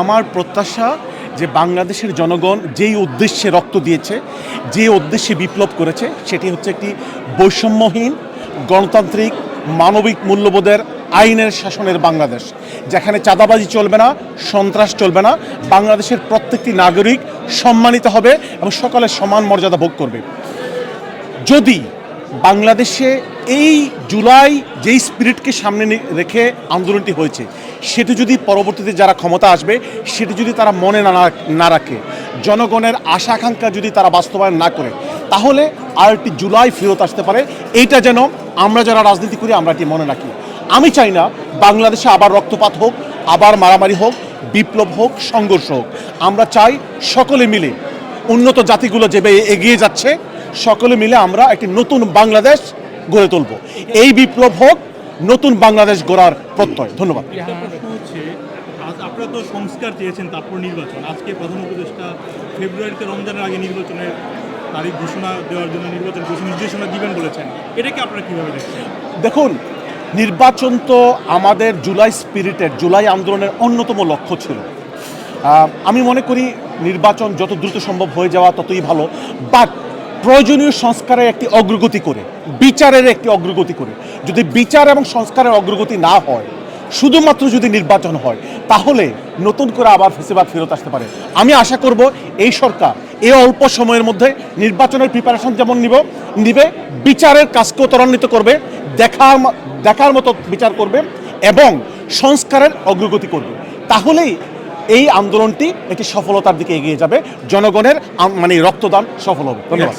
আমার প্রত্যাশা যে বাংলাদেশের জনগণ যেই উদ্দেশ্যে রক্ত দিয়েছে, যে উদ্দেশ্যে বিপ্লব করেছে, সেটি হচ্ছে একটি বৈষম্যহীন, গণতান্ত্রিক, মানবিক মূল্যবোধের আইনের শাসনের বাংলাদেশ, যেখানে চাঁদাবাজি চলবে না, সন্ত্রাস চলবে না, বাংলাদেশের প্রত্যেকটি নাগরিক সম্মানিত হবে এবং সকলের সমান মর্যাদা ভোগ করবে। যদি বাংলাদেশে এই জুলাই যেই স্পিরিটকে সামনে রেখে আন্দোলনটি হয়েছে সেটি যদি পরবর্তীতে যারা ক্ষমতা আসবে, সেটি যদি তারা মনে না না রাখে, জনগণের আশা আকাঙ্ক্ষা যদি তারা বাস্তবায়ন না করে, তাহলে আরেকটি জুলাই ফেরত আসতে পারে। এইটা যেন আমরা যারা রাজনীতি করি, আমরা এটি মনে রাখি। আমি চাই না বাংলাদেশে আবার রক্তপাত হোক, আবার মারামারি হোক, বিপ্লব হোক, সংঘর্ষ হোক। আমরা চাই সকলে মিলে উন্নত জাতিগুলো যেভাবে এগিয়ে যাচ্ছে, সকলে মিলে আমরা একটি নতুন বাংলাদেশ গড়ে তুলব। এই বিপ্লব হোক নতুন বাংলাদেশ গড়ার প্রত্যয়। ধন্যবাদ। হচ্ছে আপনারা তো সংস্কার চেয়েছেন তারপর নির্বাচন। আজকে প্রধান উপদেষ্টা ফেব্রুয়ারিতে রমজানের আগে নির্বাচনের তারিখ ঘোষণা দেওয়ার জন্য নির্বাচন ঘোষণা নির্দেশনা দিবেন বলেছেন। এটাকে আপনারা কীভাবে দেখছেন? দেখুন নির্বাচন তো আমাদের জুলাই স্পিরিটের জুলাই আন্দোলনের অন্যতম লক্ষ্য ছিল। আমি মনে করি নির্বাচন যত দ্রুত সম্ভব হয়ে যাওয়া ততই ভালো। বাট প্রয়োজনীয় সংস্কারের একটি অগ্রগতি করে, বিচারের একটি অগ্রগতি করে। যদি বিচার এবং সংস্কারের অগ্রগতি না হয়, শুধুমাত্র যদি নির্বাচন হয়, তাহলে নতুন করে আবার ফেসিবাদ ফেরত আসতে পারে। আমি আশা করব এই সরকার এই অল্প সময়ের মধ্যে নির্বাচনের প্রিপারেশন যেমন নিব, নিবে, বিচারের কাজকেও ত্বরান্বিত করবে, দেখার দেখার মতো বিচার করবে এবং সংস্কারের অগ্রগতি করবে। তাহলেই এই আন্দোলনটি একটি সফলতার দিকে এগিয়ে যাবে। জনগণের মানে রক্তদান সফল হবে। ধন্যবাদ।